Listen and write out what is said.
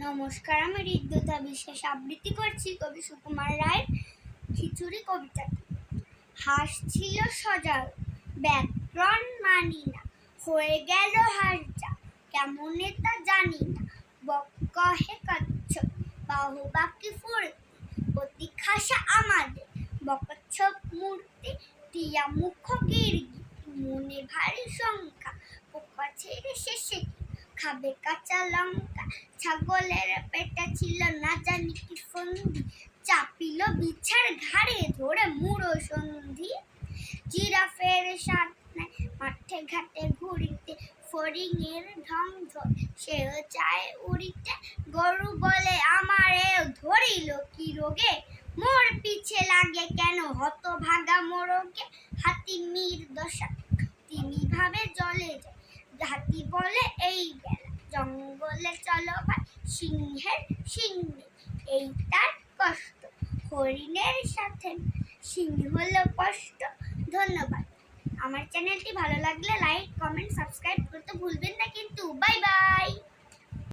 নমস্কার, আমি ঋদ্ধতা বিশ্বাস। আবৃত্তি করছি কবি সুকুমার রায়ের খিচুড়ি কবিতা হাঁস ছিল সজাগ, ব্যাকরণ মানি না, হয়ে গেল হাঁসটা কেমন তা জানি না। বক কহে কচ্ছপ বাহু বাকি ফুলতে অতি খাসা আমাদের। বকচ্ছপ মূর্তি, টিয়া মুখ গিরগি মনে ভারী শঙ্কা, পোকা ছেড়ে শেষে খাবে কাঁচা লঙ্কা। ছাগলের পেটে ছিল না জানি কি ফন্দি চাপিল বিছার ঘাড়ে ধরে মুড়ো সন্ধি। জিরাফের সাথে মাঠে ঘাটে ঘুরিতে ফড়িংয়ের ঢং ধর সেও চায় উড়িতে, গরু বলে আমারে ধরিল কি রোগে? মোর পিছে লাগে কেন হত ভাগা মোরগে? হাতি মীর দশা তিনি ভাবে জলে যায়। হাতি বলে, এই গেল জঙ্গলে চলো ভাই, সিংহের সিংহে এই তার কষ্ট। হরিণের সাথে সিংহ হলো কষ্ট। ধন্যবাদ। আমার চ্যানেলটি ভালো লাগলে লাইক, কমেন্ট, সাবস্ক্রাইব করতে ভুলবেন না